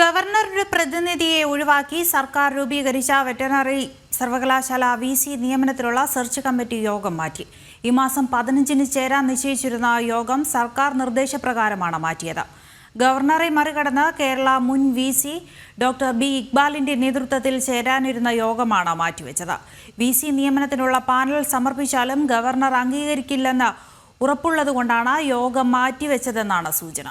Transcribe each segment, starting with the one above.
ഗവർണറുടെ പ്രതിനിധിയെ ഒഴിവാക്കി സർക്കാർ രൂപീകരിച്ച വെറ്റനറി സർവകലാശാല വി സി നിയമനത്തിലുള്ള സെർച്ച് കമ്മിറ്റി യോഗം മാറ്റി. ഈ മാസം പതിനഞ്ചിന് ചേരാൻ നിശ്ചയിച്ചിരുന്ന യോഗം സർക്കാർ നിർദ്ദേശപ്രകാരമാണ് മാറ്റിയത്. ഗവർണറെ മറികടന്ന് കേരള മുൻ വി സി ഡോക്ടർ ബി ഇക്ബാലിന്റെ നേതൃത്വത്തിൽ ചേരാനിരുന്ന യോഗമാണ് മാറ്റിവെച്ചത്. വി സി നിയമനത്തിനുള്ള പാനൽ സമർപ്പിച്ചാലും ഗവർണർ അംഗീകരിക്കില്ലെന്ന് ഉറപ്പുള്ളതുകൊണ്ടാണ് യോഗം മാറ്റിവെച്ചതെന്നാണ് സൂചന.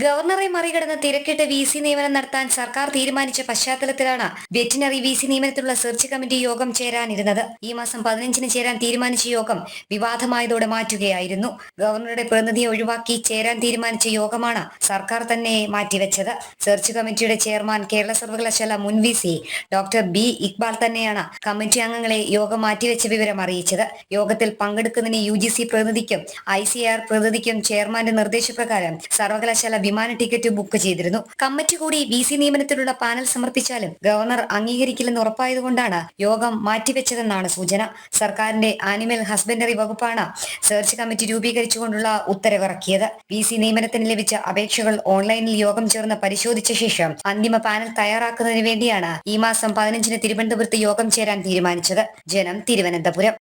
ഗവർണറെ മറികടന്ന് തിരക്കിട്ട് വി സി നിയമനം നടത്താൻ സർക്കാർ തീരുമാനിച്ച പശ്ചാത്തലത്തിലാണ് വെറ്റിനറി വി സി നിയമനത്തിലുള്ള സെർച്ച് കമ്മിറ്റി യോഗം ചേരാനിരുന്നത്. ഈ മാസം പതിനഞ്ചിന് ചേരാൻ തീരുമാനിച്ച യോഗം വിവാദമായതോടെ മാറ്റുകയായിരുന്നു. ഗവർണറുടെ പ്രതിനിധിയെ ഒഴിവാക്കി ചേരാൻ തീരുമാനിച്ച യോഗമാണ് സർക്കാർ തന്നെ മാറ്റിവെച്ചത്. സെർച്ച് കമ്മിറ്റിയുടെ ചെയർമാൻ കേരള സർവകലാശാല മുൻ V C doctor B Iqbal തന്നെയാണ് കമ്മിറ്റി അംഗങ്ങളെ യോഗം മാറ്റിവെച്ച വിവരം അറിയിച്ചത്. യോഗത്തിൽ പങ്കെടുക്കുന്നതിന് യു ജി സി പ്രതിനിധിക്കും ഐ സി ആർ പ്രതിനിധിക്കും ചെയർമാന്റെ നിർദ്ദേശപ്രകാരം സർവകലാശാല വിമാന ടിക്കറ്റ് ബുക്ക് ചെയ്തിരുന്നു. കമ്മിറ്റി കൂടി വി സി നിയമനത്തിലുള്ള പാനൽ സമർപ്പിച്ചാലും ഗവർണർ അംഗീകരിക്കില്ലെന്ന് ഉറപ്പായതുകൊണ്ടാണ് യോഗം മാറ്റിവെച്ചതെന്നാണ് സൂചന. സർക്കാരിന്റെ ആനിമൽ ഹസ്ബൻഡറി വകുപ്പാണ് സെർച്ച് കമ്മിറ്റി രൂപീകരിച്ചുകൊണ്ടുള്ള ഉത്തരവിറക്കിയത്. വി സി നിയമനത്തിന് ലഭിച്ച അപേക്ഷകൾ ഓൺലൈനിൽ യോഗം ചേർന്ന് പരിശോധിച്ച ശേഷം അന്തിമ പാനൽ തയ്യാറാക്കുന്നതിന് വേണ്ടിയാണ് ഈ മാസം പതിനഞ്ചിന് തിരുവനന്തപുരത്ത് യോഗം ചേരാൻ തീരുമാനിച്ചത്. ജനം തിരുവനന്തപുരം.